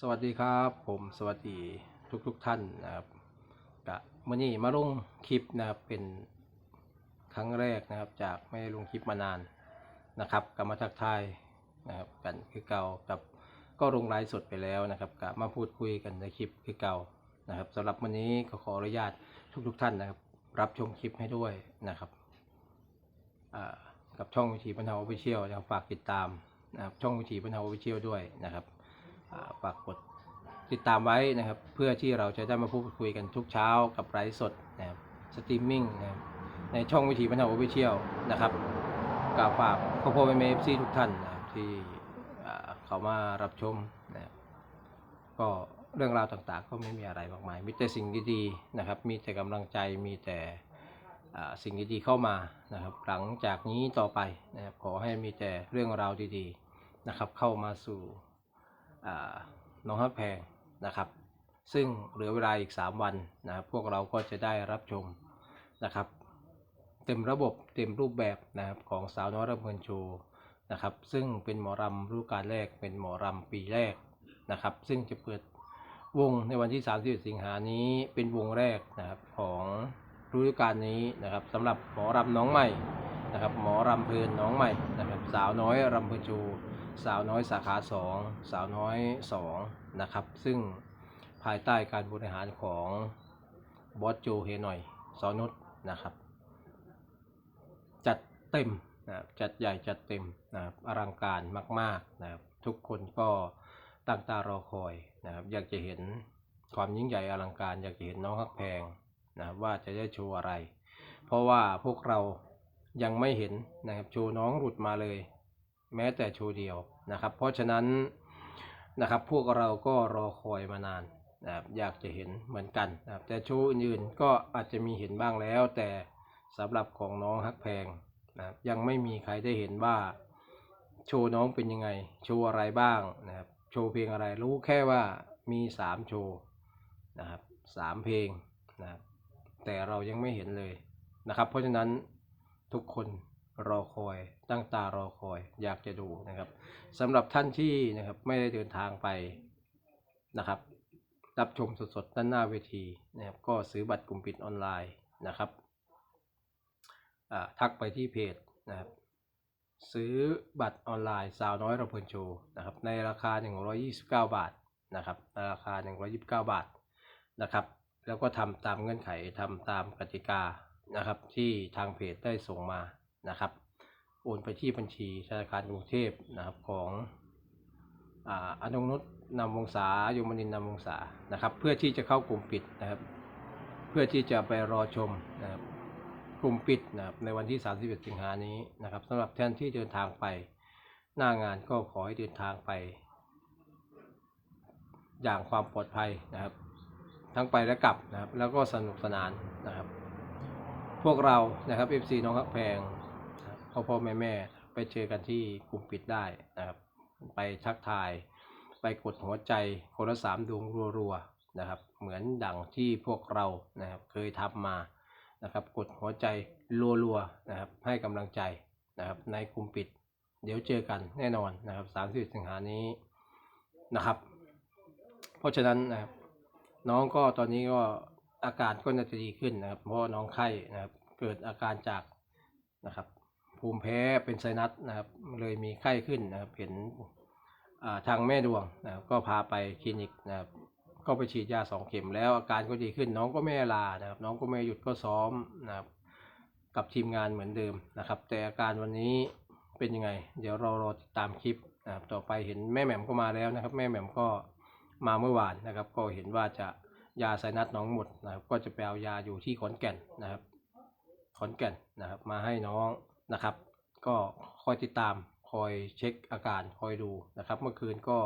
สวัสดีครับผมสวัสดีทุกทุกๆท่านนะครับกะมื่อนี้มาลงคลิปนะครับเป็นครั้งแรกนะครับจากไม่ได้ลงคลิปมานานนะครับกลับมาทักทายนะครับกันคือเก่ากับก็ลงไลฟ์สดไปแล้วนะครับกะมาพูดคุยกันในคลิปคือเก่านะครับสำหรับวันนี้ก็ขออนุญาตทุกทุกๆท่านนะครับ รับชมคลิปให้ด้วยนะครับกับช่องวิถีบรรเทาออฟฟิเชียลนะครับฝากติดตามนะครับช่องวิถีบรรเทาออฟฟิเชียลด้วยนะครับ ฝากกดติดตามไว้นะครับ เพื่อที่เราจะได้มาพูดคุยกันทุกเช้ากับไลฟ์สดนะครับสตรีมมิ่งนะครับในช่องวิถีบรรเทาออฟฟิเชียลนะครับกล่าวฝากพ่อพ่อแม่เอฟซีทุกท่านนะครับที่เขามารับชมนะครับก็เรื่องราวต่างๆ ก็ไม่มีอะไรมากมาย มีแต่สิ่งดีๆนะครับ มีแต่กำลังใจ มีแต่สิ่งดีๆเข้ามานะครับ หลังจากนี้ต่อไปนะครับขอให้มีแต่เรื่องราวดีๆนะครับ เข้ามาสู่ น้องฮักแพงนะครับ ซึ่งเหลือเวลาอีก 3 วันนะครับพวกเราก็จะได้รับชมนะครับ เต็มระบบเต็มรูปแบบนะครับของสาวน้อยรำเพลินโชว์นะครับ ซึ่งเป็นหมอรำรูปการแรกเป็นหมอรำปีแรกนะครับ ซึ่งจะเปิดวงในวันที่31สิงหานี้เป็นวงแรกนะครับของฤดูกาลนี้นะครับสำหรับหมอรำน้องใหม่นะครับ หมอรำเพลินน้องใหม่นะครับ สาวน้อยรำเพลินโชว์ สาวน้อยสาขาสองสาวน้อยสองนะครับ ซึ่งภายใต้การบริหารของบอสโจเฮหน่อยสอนุษนะครับ จัดเต็มนะครับจัดใหญ่จัดเต็มนะครับอลังการมากๆนะครับทุกคนก็ตั้งตารอคอยนะครับ อยากจะเห็นความยิ่งใหญ่อลังการ อยากจะเห็นน้องฮักแพงนะครับว่าจะได้โชว์อะไร เพราะว่าพวกเรายังไม่เห็นนะครับโชว์น้องหลุดมาเลย แม้แต่โชว์เดียวนะครับ เพราะฉะนั้นนะครับพวกเราก็รอคอยมานานนะครับอยากจะเห็นเหมือนกันนะครับแต่โชว์อื่นๆก็อาจจะมีเห็นบ้างแล้ว แต่สำหรับของน้องฮักแพงนะครับยังไม่มีใครได้เห็นว่า โชว์น้องเป็นยังไง โชว์อะไรบ้างนะครับโชว์เพลงอะไรรู้แค่ว่ามีสามโชว์นะครับสามเพลงนะครับแต่เรายังไม่เห็นเลยนะครับ เพราะฉะนั้นทุกคน รอคอยตั้งตารอคอยอยากจะดูนะครับสำหรับท่านที่นะครับไม่ได้เดินทางไปนะครับ รับชมสดๆด้านหน้าเวทีนะครับก็ซื้อบัตรกลุ่มปิดออนไลน์นะครับอ่าทักไปที่เพจนะครับซื้อบัตรออนไลน์สาวน้อยระเพลินโชว์นะครับในราคา 129 บาทนะครับในราคา 129 บาทนะครับ แล้วก็ทำตามเงื่อนไขทำตามกติกานะครับที่ทางเพจได้ส่งมา นะครับ โอนไปที่บัญชีธนาคารกรุงเทพนะครับของอนงนุชนำวงศายมนินนำวงศานะครับ เพื่อที่จะเข้ากลุ่มปิดนะครับ เพื่อที่จะไปรอชมนะครับกลุ่มปิดนะครับในวันที่ 31 สิงหานี้นะครับสำหรับท่านที่เดินทางไปหน้างานก็ขอให้เดินทางไป อย่างความปลอดภัยนะครับ ทั้งไปและกลับนะครับ แล้วก็สนุกสนานนะครับ พวกเรานะครับ FC น้องฮักแพง พ่อพ่อแม่แม่ไปเจอกันที่กลุ่มปิดได้นะครับ ไปทักทาย ไปกดหัวใจคนละสามดวงรัวๆนะครับ เหมือนดังที่พวกเรานะครับเคยทำมานะครับ กดหัวใจรัวๆนะครับ ให้กำลังใจนะครับ ในกลุ่มปิด เดี๋ยวเจอกันแน่นอนนะครับ30สิบสิงหานี้นะครับ เพราะฉะนั้นนะครับน้องก็ตอนนี้ก็อาการก็น่าจะดีขึ้นนะครับ เพราะน้องไข้นะครับ เกิดอาการจากนะครับ ภูมิแพ้เป็นไซนัสนะครับเลยมีไข้ขึ้นนะครับเห็นทางแม่ดวงนะครับก็พาไปคลินิกนะครับก็ไปฉีดยาสองเข็มแล้วอาการก็ดีขึ้นน้องก็ไม่ลานะครับ น้องก็ไม่หยุดก็ซ้อมนะครับกับทีมงานเหมือนเดิมนะครับ แต่อาการวันนี้เป็นยังไง เดี๋ยวเรารอติดตามคลิปนะครับต่อไปเห็นแม่แหม่มก็มาแล้วนะครับ แม่แหม่มก็มาเมื่อวานนะครับ ก็เห็นว่าจะยาไซนัสน้องหมดนะครับ ก็จะไปเอายาอยู่ที่ขอนแก่นนะครับ ขอนแก่นนะครับ มาให้น้อง นะครับ ก็คอยติดตามคอยเช็คอาการคอยดูนะครับ เมื่อคืนก็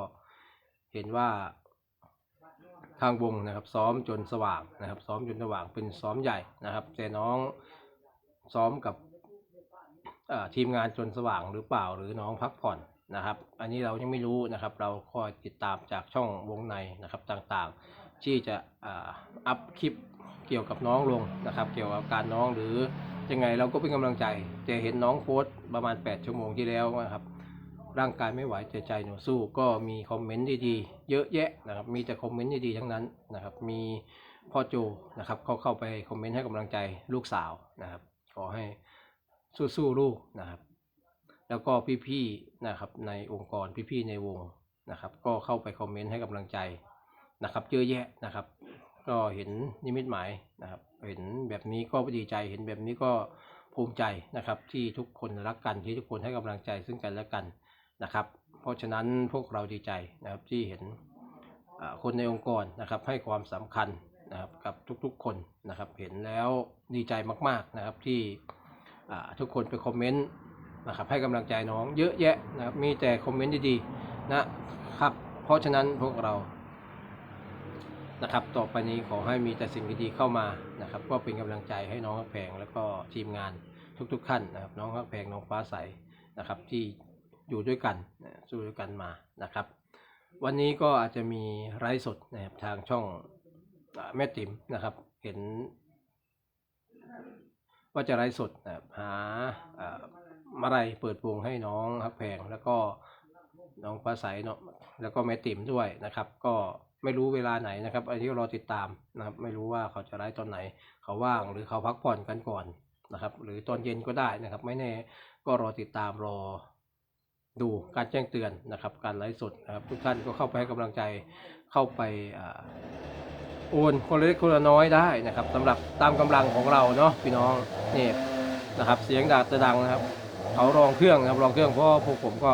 เห็นว่าทางวงนะครับ ซ้อมจนสว่างนะครับ ซ้อมจนสว่างเป็นซ้อมใหญ่นะครับ แต่น้องซ้อมกับทีมงานจนสว่างหรือเปล่าหรือน้องพักผ่อนนะครับ อันนี้เรายังไม่รู้นะครับ เราคอยติดตามจากช่องวงในนะครับต่างๆ ที่จะอัพคลิปเกี่ยวกับน้องลงนะครับ เกี่ยวกับการน้องหรือยังไงเราก็เป็นกำลังใจแต่เห็นน้องโพสประมาณ 8 ชั่วโมงที่แล้วนะครับ ร่างกายไม่ไหวแต่ใจหนูสู้ก็มีคอมเมนต์ดีๆเยอะแยะนะครับ มีแต่คอมเมนต์ดีๆทั้งนั้นนะครับ มีพ่อโจนะครับเขาเข้าไปคอมเมนต์ให้กำลังใจลูกสาวนะครับ ขอให้สู้ๆลูกนะครับ แล้วก็พี่ๆนะครับในองค์กรพี่ๆในวงนะครับ ก็เข้าไปคอมเมนต์ให้กำลังใจ นะครับเยอะแยะนะครับ ก็เห็นนิมิตหมายนะครับ เห็นแบบนี้ก็ดีใจ เห็นแบบนี้ก็ภูมิใจนะครับ ที่ทุกคนรักกันที่ทุกคนให้กำลังใจซึ่งกันและกันนะครับ เพราะฉะนั้นพวกเราดีใจนะครับที่เห็นคนในองค์กรนะครับให้ความสำคัญนะครับกับทุกๆคนนะครับ เห็นแล้วดีใจมากๆนะครับที่ทุกคนไปคอมเมนต์นะครับให้กำลังใจน้องเยอะแยะนะครับมีแต่คอมเมนต์ดีๆนะครับเพราะฉะนั้นพวกเรา นะครับ ต่อไปนี้ขอให้มีแต่สิ่งดีๆเข้ามานะครับ ก็เป็นกำลังใจให้น้องแพงแล้วก็ทีมงานทุกๆท่านนะครับ น้องแพงน้องฟ้าใสนะครับ ที่อยู่ด้วยกันสู้ด้วยกันมานะครับ วันนี้ก็อาจจะมีไลฟ์สดนะครับทางช่องแม่ติ๋มนะครับ เห็น ว่าจะไลฟ์สดนะครับหาอ่ามาลัยเปิดวงให้น้องฮักแพงแล้วก็น้องฟ้าใสเนาะแล้วก็แม่ติ๋มด้วยนะครับ ก็ ไม่รู้เวลาไหนนะครับอันนี้รอติดตามนะครับ ไม่รู้ว่าเขาจะไลฟ์ตอนไหน เขาว่างหรือเขาพักผ่อนกันก่อนนะครับ หรือตอนเย็นก็ได้นะครับ ไม่แน่ก็รอติดตามรอดูการแจ้งเตือนนะครับ การไลฟ์สดนะครับ ทุกท่านก็เข้าไปให้กำลังใจเข้าไปอ่าโอนคนเล็กคนละน้อยได้นะครับสำหรับตามกำลังของเราเนาะพี่น้องนี่นะครับ เสียงดาดจะดังนะครับ เขารองเครื่องนะครับรองเครื่องเพราะพวกผมก็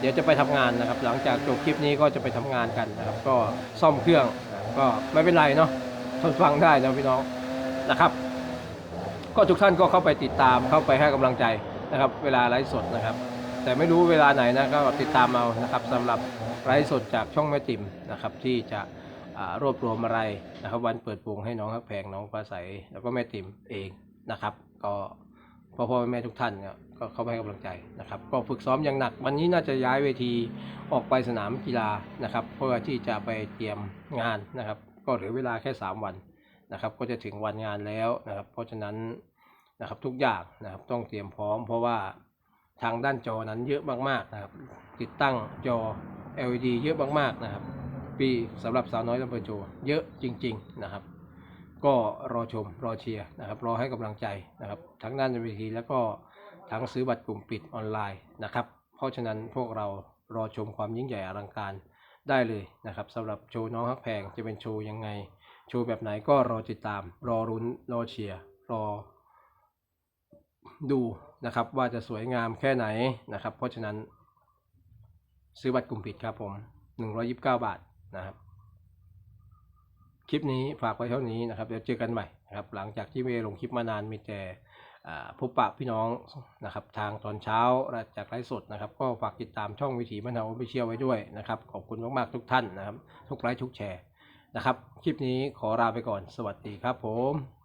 เดี๋ยวจะไปทำงานนะครับ หลังจากจบคลิปนี้ก็จะไปทำงานกันนะครับ ก็ซ่อมเครื่องก็ไม่เป็นไรเนาะทนฟังได้นะพี่น้องนะครับ ก็ทุกท่านก็เข้าไปติดตามเข้าไปให้กำลังใจนะครับ เวลาไลฟ์สดนะครับ แต่ไม่รู้เวลาไหนนะก็ติดตามเอานะครับสำหรับไลฟ์สดจากช่องแม่ติ่มนะครับ ที่จะรวบรวมอะไรนะครับ วันเปิดวงให้น้องฮักแพงน้องฟ้าใสแล้วก็แม่ติ่มเองนะครับ ก็ พ่อพ่อแม่ทุกท่านก็เข้าไปให้กำลังใจนะครับ ก็ฝึกซ้อมอย่างหนัก วันนี้น่าจะย้ายเวทีออกไปสนามกีฬานะครับ เพื่อที่จะไปเตรียมงานนะครับ ก็เหลือเวลาแค่ 3 วันนะครับ ก็จะถึงวันงานแล้วนะครับ เพราะฉะนั้นนะครับทุกอย่างนะครับต้องเตรียมพร้อม เพราะว่าทางด้านจอนั้นเยอะมากๆนะครับ ติดตั้งจอ LED เยอะมากๆนะครับ ปีสำหรับสาวน้อยลำเพลินโชว์เยอะจริง ๆ นะครับ ก็รอชมรอเชียร์นะครับรอให้กำลังใจนะครับ ทั้งด้านเวทีแล้วก็ทั้งซื้อบัตรกลุ่มปิดออนไลน์นะครับ เพราะฉะนั้นพวกเรารอชมความยิ่งใหญ่อลังการได้เลยนะครับสำหรับโชว์น้องฮักแพงจะเป็นโชว์ยังไง โชว์แบบไหนก็รอติดตาม รอรุ้นรอเชียร์รอดูนะครับว่าจะสวยงามแค่ไหนนะครับ เพราะฉะนั้นซื้อบัตรกลุ่มปิดครับผม 129 บาทนะครับ คลิปนี้ฝากไว้เท่านี้นะครับเดี๋ยวเจอกันใหม่นะครับหลังจากที่เมย์ลงคลิปมานานมีแต่พบปะพี่น้องนะครับทางตอนเช้าและจากไลฟ์สดนะครับ ก็ฝากติดตามช่องวิถีมะนาวไปเชียไว้ด้วยนะครับ ขอบคุณมากๆทุกท่านนะครับ ทุกไลค์ทุกแชร์นะครับ คลิปนี้ขอลาไปก่อนสวัสดีครับผม